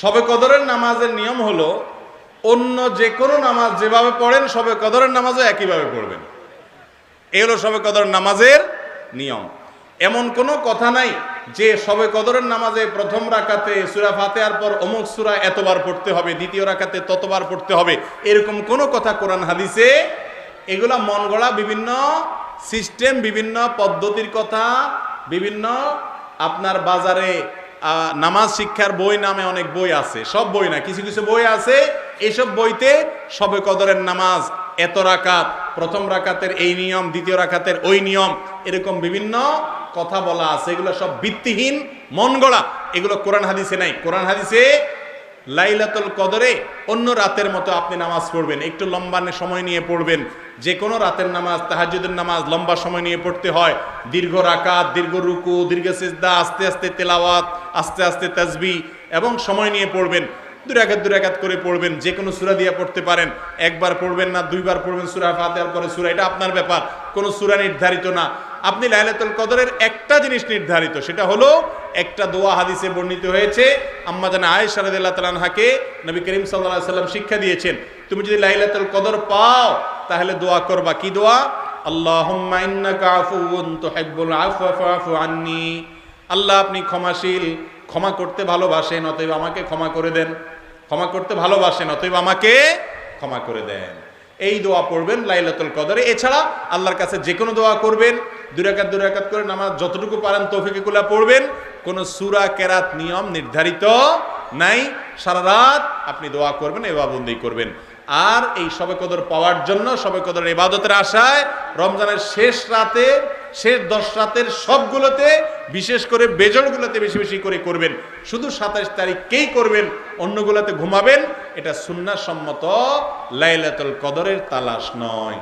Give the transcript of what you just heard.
সবে কদরের নামাজের নিয়ম হলো, অন্য যে কোনো নামাজ যেভাবে পড়েন সবে কদরের নামাজও একইভাবে পড়বেন। এই হলো সবে কদরের নামাজের নিয়ম। এমন কোনো কথা নাই যে সবে কদরের নামাজে প্রথম রাকাতে সুরা ফাতেহার পর অমুক সুরা এতবার পড়তে হবে, দ্বিতীয় রাকাতে ততবার পড়তে হবে, এরকম কোনো কথা কোরআন হাদিসে এগুলা মন গড়া বিভিন্ন সিস্টেম বিভিন্ন পদ্ধতির কথা, বিভিন্ন আপনার বাজারে নামাজ শিক্ষার বই নামে অনেক বই আছে। সব বই না, কিছু কিছু বই আছে। এইসব বইতে সবে কদরের নামাজ, এত রাকাত, প্রথম রাকাতের এই নিয়ম, দ্বিতীয় রাকাতের ওই নিয়ম, এরকম বিভিন্ন কথা বলা আছে। এগুলো সব ভিত্তিহীন, মন গড়া। এগুলো কোরআন হাদিসে নাই। কোরআন হাদিসে লাইলাতুল কদরে অন্য রাতের মতো আপনি নামাজ পড়বেন। একটু লম্বা সময় নিয়ে পড়বেন। যে কোনো রাতের নামাজ তাহাজুদের নামাজ লম্বা সময় নিয়ে পড়তে হয়। দীর্ঘ রাকাত, দীর্ঘ রুকু, দীর্ঘ সিজদা, আস্তে আস্তে তেলাওয়াত আস্তে আস্তে তাজবি এবং সময় নিয়ে পড়বেন দুরাকাত দুরাকাত করে পড়বেন যে কোনো সূরা দিয়ে পড়তে পারেন। একবার পড়বেন না, দুইবার পড়বেন সূরা ফাতিহার পরে সূরা, এটা আপনার ব্যাপার, কোনো সুরা নির্ধারিত না। আপনি লাইলাতুল কদরের একটা জিনিস নির্ধারিত, সেটা হলো একটা দোয়া হাদিসে বর্ণিত হয়েছে, আম্মা জানা আয়েশা রাদিয়াল্লাহু তাআলা নবী করিম আলাইহি সাল্লাম শিক্ষা দিয়েছেন, তুমি যদি লাইলাতুল কদর পাও, তাহলে দোয়া করবা। কি দোয়া? আল্লাহ আন্নি। আল্লাহ আপনি ক্ষমাশীল, ক্ষমা করতে ভালোবাসেন, অতএব আমাকে ক্ষমা করে দেন। ক্ষমা করতে ভালোবাসেন, অতএব আমাকে ক্ষমা করে দেন। এই দোয়া পড়বেন লাইলাতুল কদরে। এছাড়া আল্লাহর কাছে যে কোনো দোয়া করবেন। দুরাকাত দুরাকাত করে নামাজ যতটুকু পারেন তৌফিকুলা পড়বেন। কোনো সুরা, কেরাত, নিয়ম নির্ধারিত নাই। সারা রাত আপনি দোয়া করবেন এবাবন্দি করবেন। আর এই সবে কদর পাওয়ার জন্য সবে কদর ইবাদতের আশায় রমজানের শেষ রাতে শেষ দশ রাতের সবগুলোতে, বিশেষ করে বেজরগুলোতে বেশি বেশি করে করবেন। শুধু সাতাশ তারিখকেই করবেন, অন্যগুলোতে ঘুমাবেন। এটা সুন্নাসম্মত লাইলাতুল কদরের তালাশ নয়।